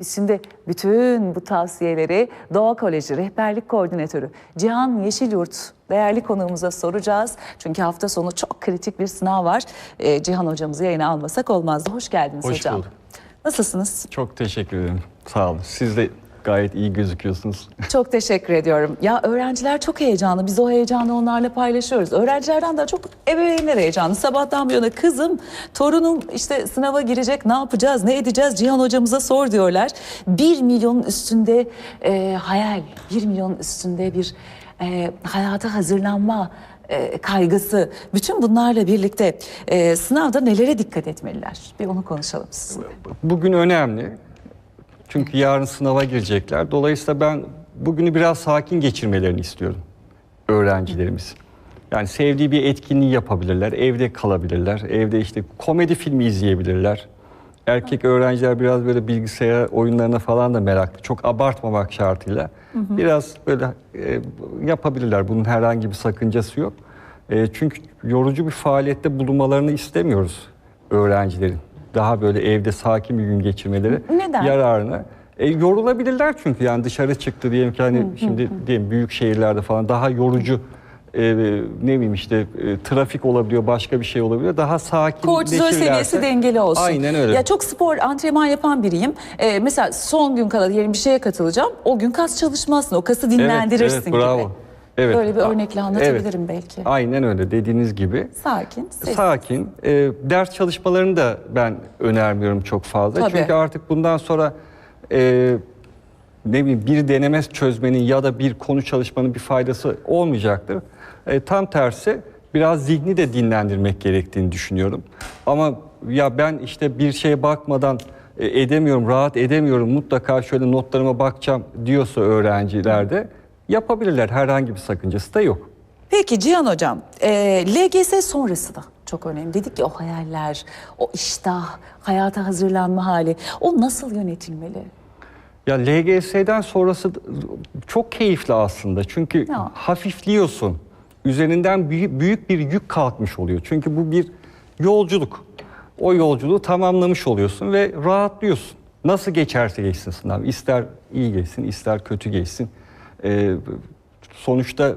Biz şimdi bütün bu tavsiyeleri Doğa Koleji Rehberlik Koordinatörü Cihan Yeşilyurt değerli konuğumuza soracağız. Çünkü hafta sonu çok kritik bir sınav var. Ee, Cihan hocamızı yayına almasak olmazdı. Hoş geldiniz Hoş hocam. bulduk. Nasılsınız? Çok teşekkür ederim. Sağ olun. Siz de gayet iyi gözüküyorsunuz. Çok teşekkür ediyorum. Ya öğrenciler çok heyecanlı. Biz o heyecanı onlarla paylaşıyoruz. Öğrencilerden daha çok ebeveynler heyecanlı. Sabahtan bir yana kızım, torunum işte sınava girecek ne yapacağız, ne edeceğiz Cihan hocamıza sor diyorlar. Bir milyonun üstünde e, hayal, bir milyonun üstünde bir e, hayata hazırlanma e, kaygısı. Bütün bunlarla birlikte e, sınavda nelere dikkat etmeliler? Bir onu konuşalım sizinle. Bugün önemli. Çünkü yarın sınava girecekler. Dolayısıyla ben bugünü biraz sakin geçirmelerini istiyorum öğrencilerimiz. Yani sevdiği bir etkinliği yapabilirler, evde kalabilirler, evde işte komedi filmi izleyebilirler. Erkek öğrenciler biraz böyle bilgisayar oyunlarına falan da meraklı. Çok abartmamak şartıyla. Biraz böyle e, yapabilirler. Bunun herhangi bir sakıncası yok. E, çünkü yorucu bir faaliyette bulunmalarını istemiyoruz öğrencilerin. Daha böyle evde sakin bir gün geçirmeleri Neden? yararına. E, yorulabilirler çünkü yani dışarı çıktı diyelim ki hani şimdi diyelim büyük şehirlerde falan daha yorucu e, ne bileyim işte e, trafik olabiliyor başka bir şey olabiliyor. Daha sakin Kortizol seviyesi dengeli olsun. Aynen öyle. Ya çok spor, antrenman yapan biriyim. Ee, mesela son gün kala diyelim bir şeye katılacağım. O gün kas çalışmazsın. O kası dinlendirirsin evet, bravo. gibi. Evet. Böyle bir örnekle evet. anlatabilirim belki. Aynen öyle dediğiniz gibi. Sakin, sessiz. Sakin. E, ders çalışmalarını da ben önermiyorum çok fazla. Tabii. Çünkü artık bundan sonra e, ne bileyim bir deneme çözmenin ya da bir konu çalışmanın bir faydası olmayacaktır. E, tam tersi biraz zihni de dinlendirmek gerektiğini düşünüyorum. Ama ya ben işte bir şeye bakmadan e, edemiyorum, rahat edemiyorum. Mutlaka şöyle notlarıma bakacağım diyorsa öğrenciler de yapabilirler. Herhangi bir sakıncası da yok. Peki Cihan Hocam, e, LGS sonrası da çok önemli. Dedik ki o hayaller, o iştah, hayata hazırlanma hali, o nasıl yönetilmeli? Ya LGS'den sonrası çok keyifli aslında. Çünkü Ya. hafifliyorsun. Üzerinden büyük, büyük bir yük kalkmış oluyor. Çünkü bu bir yolculuk. O yolculuğu tamamlamış oluyorsun ve rahatlıyorsun. Nasıl geçerse geçsin sınav. İster iyi geçsin, ister kötü geçsin. Ee, sonuçta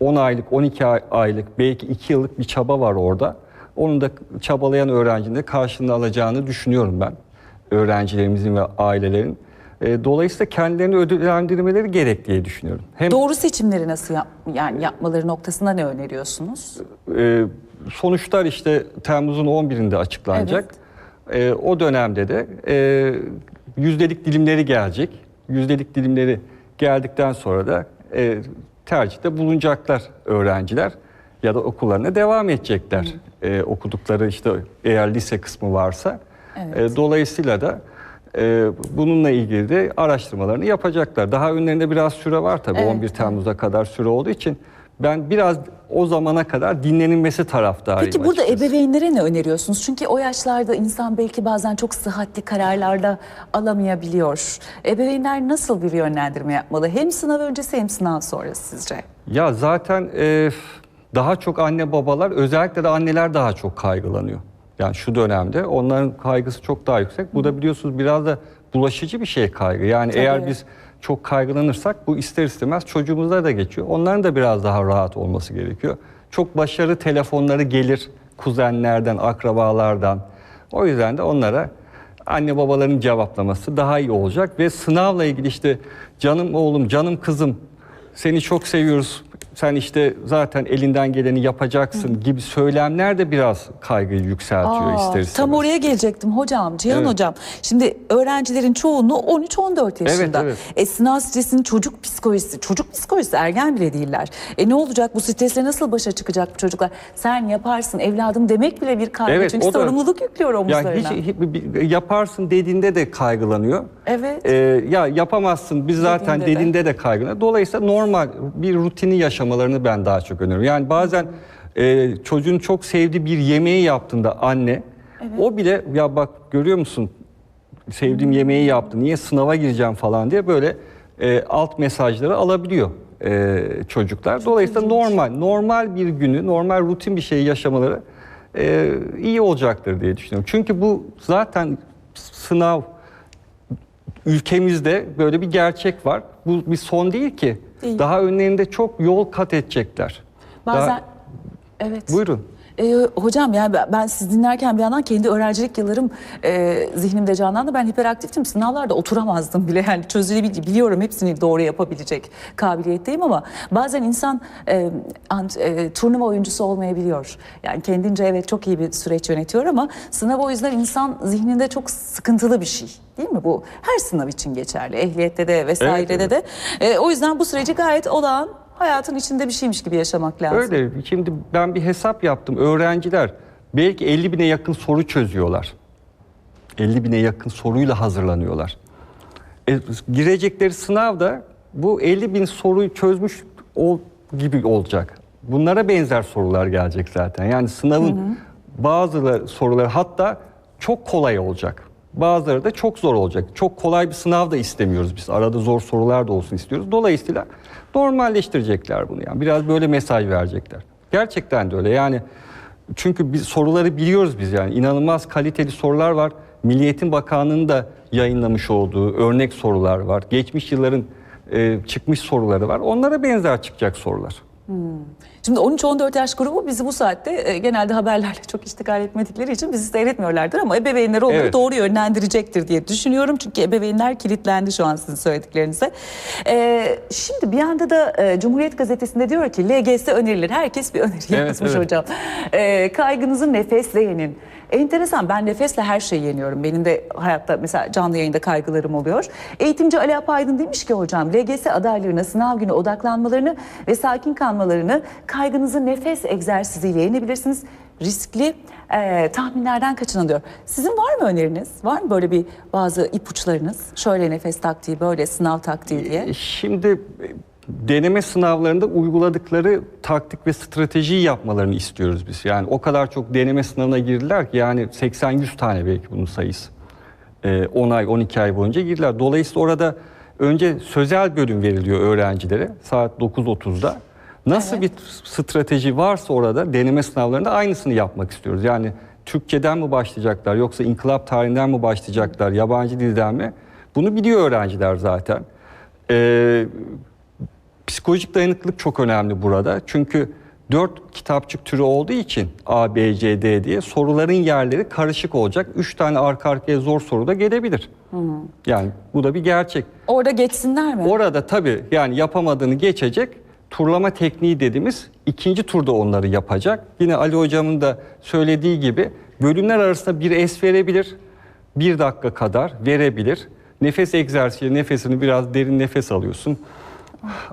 10 aylık, 12 ay- aylık, belki 2 yıllık bir çaba var orada. Onun da çabalayan öğrencinin de karşılığını alacağını düşünüyorum ben. Öğrencilerimizin ve ailelerin. Ee, Dolayısıyla kendilerini ödüllendirmeleri gerek diye düşünüyorum. Hem Doğru seçimleri nasıl yap, yani yapmaları noktasında ne öneriyorsunuz? e, sonuçlar işte Temmuz'un 11'inde açıklanacak. E, o dönemde de e, yüzdelik dilimleri gelecek. Yüzdelik dilimleri geldikten sonra da e, tercihte bulunacaklar öğrenciler ya da okullarına devam edecekler. E, okudukları işte eğer lise kısmı varsa. Evet. E, dolayısıyla da e, bununla ilgili de araştırmalarını yapacaklar. Daha önlerinde biraz süre var tabii Evet, 11 Temmuz'a kadar süre olduğu için ben biraz o zamana kadar dinlenilmesi taraftarıyım. Peki burada açıkçası. ebeveynlere ne öneriyorsunuz? Çünkü o yaşlarda insan belki bazen çok sıhhatli kararlarda alamayabiliyor. Ebeveynler nasıl bir yönlendirme yapmalı? Hem sınav öncesi hem sınav sonrası sizce? Ya zaten e, daha çok anne babalar özellikle de anneler daha çok kaygılanıyor. Yani şu dönemde onların kaygısı çok daha yüksek. Bu da biliyorsunuz biraz da bulaşıcı bir şey kaygı. Yani Tabii. eğer biz çok kaygılanırsak bu ister istemez çocuğumuza da geçiyor. Onların da biraz daha rahat olması gerekiyor. Çok başarı telefonları gelir kuzenlerden, akrabalardan. O yüzden de onlara anne babaların cevaplaması daha iyi olacak ve sınavla ilgili işte canım oğlum, canım kızım seni çok seviyoruz. Sen işte zaten elinden geleni yapacaksın gibi söylemler de biraz kaygıyı yükseltiyor Aa, ister istemez. Tam oraya gelecektim hocam, Cihan Evet. hocam. Şimdi öğrencilerin çoğunluğu 13-14 yaşında. evet. E, sınav stresinin çocuk psikolojisi, çocuk psikolojisi ergen bile değiller. E ne olacak bu stresle nasıl başa çıkacak bu çocuklar? Sen yaparsın evladım demek bile bir kaygı. Evet, Çünkü o da- sorumluluk yüklüyor Ya omuzlarına. hiç, hiç- bir- yaparsın dediğinde de kaygılanıyor. Evet. Ee, ya yapamazsın biz zaten Dediğinde de. dediğinde de, kaygılanıyor. Dolayısıyla normal bir rutini yaşamalarını ben daha çok öneriyorum. Yani bazen e, çocuğun çok sevdiği bir yemeği yaptığında anne o bile ya bak görüyor musun sevdiğim yemeği yaptı niye sınava gireceğim falan diye böyle e, alt mesajları alabiliyor e, çocuklar. Dolayısıyla normal normal bir günü normal rutin bir şeyi yaşamaları e, iyi olacaktır diye düşünüyorum. Çünkü bu zaten sınav ülkemizde böyle bir gerçek var. Bu bir son değil ki. Daha önlerinde çok yol kat edecekler. Bazen Daha- evet. Buyurun. Ee, hocam yani ben- siz dinlerken bir yandan kendi öğrencilik yıllarım e, zihnimde canlandı. Ben hiperaktiftim. Sınavlarda oturamazdım bile. Yani çözülebil biliyorum hepsini doğru yapabilecek kabiliyetteyim ama bazen insan e, ant- e, turnuva oyuncusu olmayabiliyor. Yani kendince evet çok iyi bir süreç yönetiyor ama sınav o yüzden insan zihninde çok sıkıntılı bir şey. Değil mi bu? Her sınav için geçerli. Ehliyette de vesairede Evet, de. E, o yüzden bu süreci gayet olağan hayatın içinde bir şeymiş gibi yaşamak lazım. Öyle. Şimdi ben bir hesap yaptım. Öğrenciler belki 50 bine yakın soru çözüyorlar. 50 bine yakın soruyla hazırlanıyorlar. E, girecekleri sınavda bu 50 bin soruyu çözmüş ol, gibi olacak. Bunlara benzer sorular gelecek zaten. Yani sınavın bazı soruları hatta çok kolay olacak. Bazıları da çok zor olacak. Çok kolay bir sınav da istemiyoruz biz. Arada zor sorular da olsun istiyoruz. Dolayısıyla normalleştirecekler bunu. Yani biraz böyle mesaj verecekler. Gerçekten de öyle. Yani çünkü biz soruları biliyoruz biz yani. inanılmaz kaliteli sorular var. Milli Eğitim Bakanlığı'nın da yayınlamış olduğu örnek sorular var. Geçmiş yılların e, çıkmış soruları var. Onlara benzer çıkacak sorular. Şimdi 13-14 yaş grubu bizi bu saatte e, genelde haberlerle çok iştigal etmedikleri için bizi seyretmiyorlardır ama ebeveynler onları Evet. doğru yönlendirecektir diye düşünüyorum. Çünkü ebeveynler kilitlendi şu an sizin söylediklerinize. E, şimdi bir yanda da e, Cumhuriyet Gazetesi'nde diyor ki LGS önerilir. Herkes bir öneri Evet, yazmış evet. hocam. E, kaygınızı nefesle yenin. Enteresan ben nefesle her şeyi yeniyorum. Benim de hayatta mesela canlı yayında kaygılarım oluyor. Eğitimci Ali Apaydın demiş ki hocam LGS adaylarına sınav günü odaklanmalarını ve sakin kalmalarını kaygınızı nefes egzersiziyle yenebilirsiniz. Riskli e, tahminlerden kaçının diyor. Sizin var mı öneriniz? Var mı böyle bir bazı ipuçlarınız? Şöyle nefes taktiği, böyle sınav taktiği diye. Şimdi deneme sınavlarında uyguladıkları taktik ve stratejiyi yapmalarını istiyoruz biz. Yani o kadar çok deneme sınavına girdiler ki yani 80-100 tane belki bunun sayısı. E, 10 ay, 12 ay boyunca girdiler. Dolayısıyla orada önce sözel bölüm veriliyor öğrencilere saat 9.30'da. Nasıl bir strateji varsa orada deneme sınavlarında aynısını yapmak istiyoruz. Yani Türkçeden mi başlayacaklar yoksa inkılap tarihinden mi başlayacaklar, yabancı dilden mi? Bunu biliyor öğrenciler zaten. Ee, psikolojik dayanıklılık çok önemli burada. Çünkü dört kitapçık türü olduğu için A, B, C, D diye soruların yerleri karışık olacak. Üç tane arka arkaya zor soru da gelebilir. Yani bu da bir gerçek. Orada geçsinler mi? Orada tabii yani yapamadığını geçecek. Turlama tekniği dediğimiz ikinci turda onları yapacak. Yine Ali hocamın da söylediği gibi bölümler arasında bir es verebilir. Bir dakika kadar verebilir. Nefes egzersizi, nefesini biraz derin nefes alıyorsun.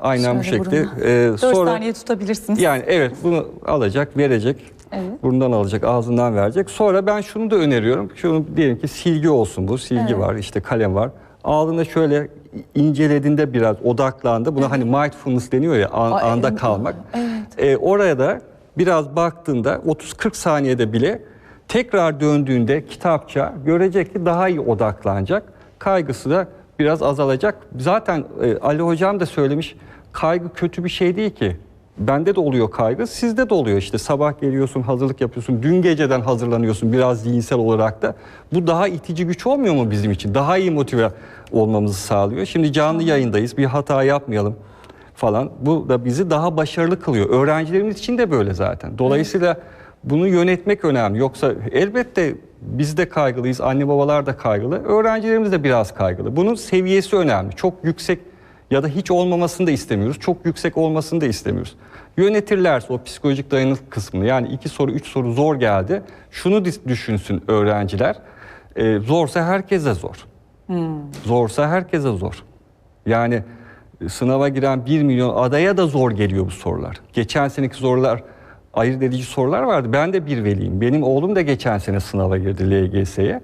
Aynen bu Şöyle şekilde. burundan. Ee, Dört sonra saniye tutabilirsiniz. yani evet bunu alacak, verecek. Evet. Burundan alacak, ağzından verecek. Sonra ben şunu da öneriyorum. Şunu diyelim ki silgi olsun bu. Silgi Evet. var, işte kalem var. Ağzında şöyle incelediğinde biraz odaklandı. Buna hani mindfulness deniyor ya an- Ay, anda evet. kalmak. Evet. Ee, oraya da biraz baktığında 30-40 saniyede bile tekrar döndüğünde kitapça görecek ki daha iyi odaklanacak. Kaygısı da biraz azalacak. Zaten e, Ali hocam da söylemiş kaygı kötü bir şey değil ki. Bende de oluyor kaygı, sizde de oluyor işte sabah geliyorsun, hazırlık yapıyorsun, dün geceden hazırlanıyorsun biraz zihinsel olarak da. Bu daha itici güç olmuyor mu bizim için? Daha iyi motive olmamızı sağlıyor. Şimdi canlı yayındayız, bir hata yapmayalım falan. Bu da bizi daha başarılı kılıyor. Öğrencilerimiz için de böyle zaten. Dolayısıyla bunu yönetmek önemli. Yoksa elbette biz de kaygılıyız, anne babalar da kaygılı, öğrencilerimiz de biraz kaygılı. Bunun seviyesi önemli. Çok yüksek ya da hiç olmamasını da istemiyoruz. Çok yüksek olmasını da istemiyoruz. Yönetirlerse o psikolojik dayanıklık kısmını yani iki soru, üç soru zor geldi. Şunu düşünsün öğrenciler. e, zorsa herkese zor. Zorsa herkese zor. Yani e, sınava giren 1 milyon adaya da zor geliyor bu sorular. Geçen seneki sorular ayırt edici sorular vardı. Ben de bir veliyim. Benim oğlum da geçen sene sınava girdi LGS'ye.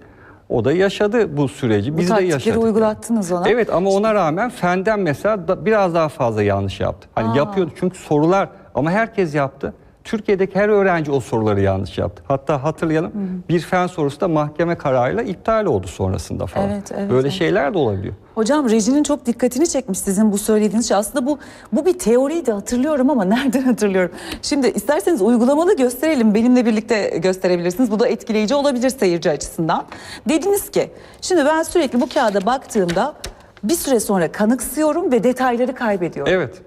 O da yaşadı bu süreci. Bu Biz de taktikleri yaşadık. uygulattınız ona. Evet ama ona rağmen fenden mesela da biraz daha fazla yanlış yaptı. Hani Aa. yapıyordu çünkü sorular ama herkes yaptı. Türkiye'deki her öğrenci o soruları yanlış yaptı. Hatta hatırlayalım bir fen sorusu da mahkeme kararıyla iptal oldu sonrasında falan. Evet, evet, Böyle evet. şeyler de olabiliyor. Hocam rejinin çok dikkatini çekmiş sizin bu söylediğiniz şey. Aslında bu bu bir teoriydi hatırlıyorum ama nereden hatırlıyorum? Şimdi isterseniz uygulamalı gösterelim. Benimle birlikte gösterebilirsiniz. Bu da etkileyici olabilir seyirci açısından. Dediniz ki şimdi ben sürekli bu kağıda baktığımda bir süre sonra kanıksıyorum ve detayları kaybediyorum. Evet.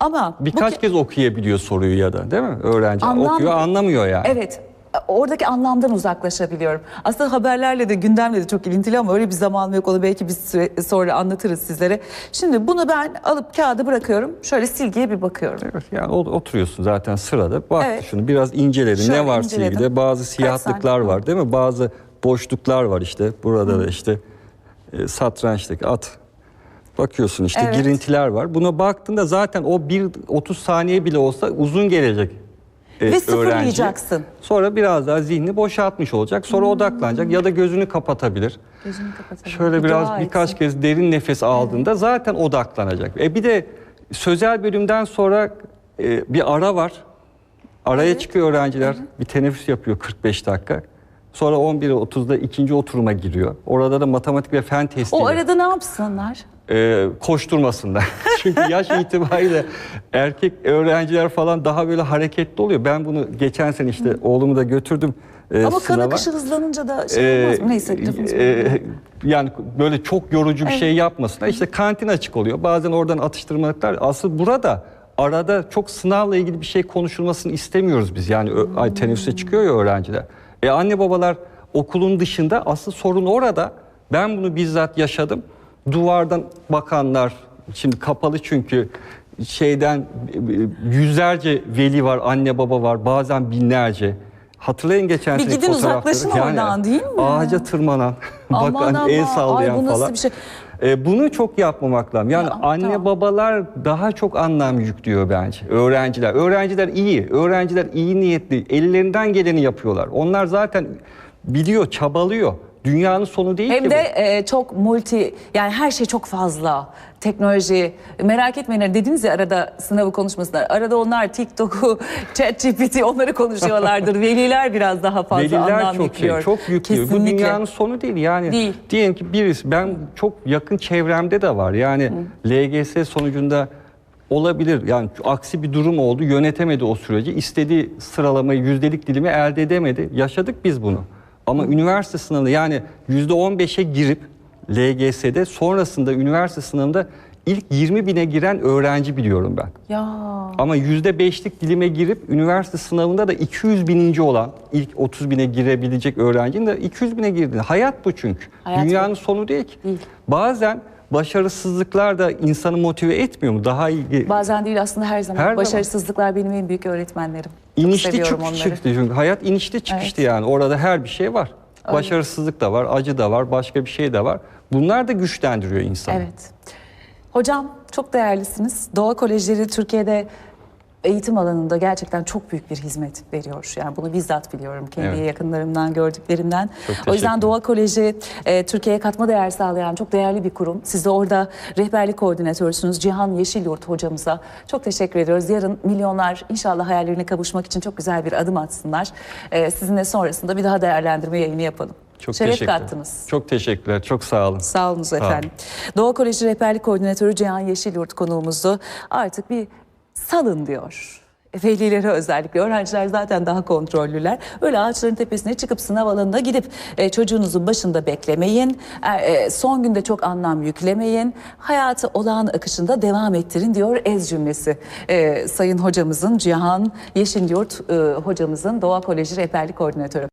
Ama bu Birkaç ki- kez okuyabiliyor soruyu ya da değil mi? Öğrenci Anlam- okuyor anlamıyor yani. Evet. Oradaki anlamdan uzaklaşabiliyorum. Aslında haberlerle de gündemle de çok ilintili ama öyle bir zamanım yok. Onu belki bir süre sonra anlatırız sizlere. Şimdi bunu ben alıp kağıda bırakıyorum. Şöyle silgiye bir bakıyorum. Evet, yani oturuyorsun zaten sırada. Bak Evet. şunu biraz inceledin. Şöyle ne var inceledim. silgide? Bazı siyahlıklar var değil mi? Bazı boşluklar var işte. Burada da işte e, satrançtaki at. Bakıyorsun işte Evet. girintiler var. Buna baktığında zaten o bir 30 saniye bile olsa uzun gelecek. E, Ve sıfırlayacaksın. öğrenciye. Sonra biraz daha zihni boşaltmış olacak. Sonra odaklanacak ya da gözünü kapatabilir. Gözümü kapatalım. Şöyle Bir biraz birkaç etsin. kez derin nefes aldığında zaten odaklanacak. E bir de sözel bölümden sonra e, bir ara var. Araya Evet. çıkıyor öğrenciler. Bir teneffüs yapıyor 45 dakika. Sonra 11.30'da ikinci oturuma giriyor. Orada da matematik ve fen testi O arada ne yapsınlar? E, koşturmasınlar. Çünkü yaş itibariyle erkek öğrenciler falan daha böyle hareketli oluyor. Ben bunu geçen sene işte oğlumu da götürdüm e, Ama kan sınava. akışı hızlanınca da şey olmaz mı? Neyse lafımız e, yani böyle çok yorucu bir şey yapmasınlar. İşte kantin açık oluyor. Bazen oradan atıştırmalıklar. Asıl burada arada çok sınavla ilgili bir şey konuşulmasını istemiyoruz biz. Yani ö- ay, teneffüse çıkıyor ya öğrenciler. E anne babalar okulun dışında asıl sorun orada. Ben bunu bizzat yaşadım. Duvardan bakanlar şimdi kapalı çünkü şeyden yüzlerce veli var, anne baba var, bazen binlerce. Hatırlayın geçen Bir sene gidin uzaklaşın oradan, değil mi? Ağaca tırmanan, Aman bak hani aman, el ay sallayan bu nasıl falan. bir şey? E, bunu çok yapmamak lazım. Yani Ya, anne tamam. babalar daha çok anlam yüklüyor bence. Öğrenciler. Öğrenciler iyi. Öğrenciler iyi niyetli. Ellerinden geleni yapıyorlar. Onlar zaten biliyor, çabalıyor. Dünyanın sonu değil ki Hem bu. de e, çok multi yani her şey çok fazla. Teknoloji merak etmeyin hani dediniz ya arada sınavı konuşmasınlar. Arada onlar TikTok'u, ChatGPT onları konuşuyorlardır. Veliler biraz daha fazla Veliler anlam çok yüklüyor. şey, çok yüklüyor. Bu Kesinlikle. dünyanın sonu değil. Yani Değil. diyelim ki birisi ben çok yakın çevremde de var. Yani LGS sonucunda olabilir. Yani aksi bir durum oldu. Yönetemedi o süreci. İstediği sıralamayı, yüzdelik dilimi elde edemedi. Yaşadık biz bunu. Ama üniversite sınavında yani %15'e girip LGS'de sonrasında üniversite sınavında ilk 20 bine giren öğrenci biliyorum ben. Ya Ama yüzde beşlik dilime girip üniversite sınavında da 200 bininci olan ilk 30 bine girebilecek öğrencinin de 200 bine girdi. Hayat bu çünkü. Hayat Dünyanın sonu değil ki. Değil. Bazen başarısızlıklar da insanı motive etmiyor mu? Daha iyi. bazen değil aslında her zaman. Her zaman. Başarısızlıklar benim en büyük öğretmenlerim. İnişli çıkış çıktı çünkü. Hayat inişli çıkıştı yani. Orada her bir şey var. Başarısızlık da var, acı da var, başka bir şey de var. Bunlar da güçlendiriyor insanı. Evet. Hocam çok değerlisiniz. Doğa Kolejleri Türkiye'de eğitim alanında gerçekten çok büyük bir hizmet veriyor. Yani bunu bizzat biliyorum kendi Evet. yakınlarımdan gördüklerimden. O yüzden Doğa Koleji e, Türkiye'ye katma değer sağlayan çok değerli bir kurum. Siz de orada rehberlik koordinatörsünüz Cihan Yeşilyurt hocamıza. Çok teşekkür ediyoruz. Yarın milyonlar inşallah hayallerine kavuşmak için çok güzel bir adım atsınlar. E, sizinle sonrasında bir daha değerlendirme yayını yapalım. Çok Şeref kattınız. Çok teşekkürler. Çok sağ olun. Sağ olunuz olun. efendim. Doğa Koleji Rehberlik Koordinatörü Cihan Yeşilyurt konuğumuzdu. Artık bir salın diyor. Velileri özellikle öğrenciler zaten daha kontrollüler. Öyle ağaçların tepesine çıkıp sınav alanına gidip e, çocuğunuzun başında beklemeyin. E, e, son günde çok anlam yüklemeyin. Hayatı olağan akışında devam ettirin diyor ez cümlesi. E, Sayın hocamızın Cihan Yeşilyurt e, hocamızın Doğa Koleji Rehberlik Koordinatörü.